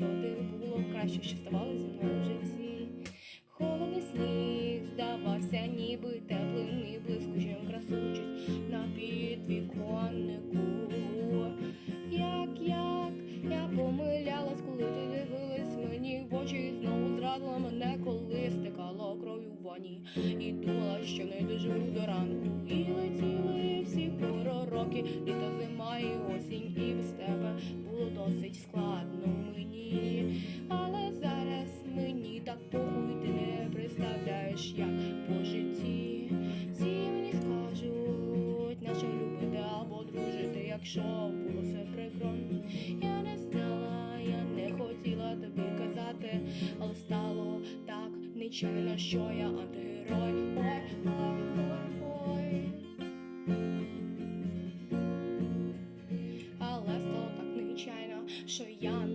найкраще, що ставало зі мною в житті. Холодний сніг здавався, ніби теплим і блискучим красуючись на підвіконнику. Як, як я помилялась, коли ти дивилась мені в очі, і знову зрадила мене, коли стикало кров'ю в ванні. І думала, що не доживу до ранку. І летіли всі пророки, представляєш, як по житті. Всі мені скажуть, на що любити або дружити, якщо було все прикро. Я не знала, я не хотіла тобі казати, але стало так нечайно, що я антигерой. Ой, ой, ой, ой. Але стало так нечайно, що я.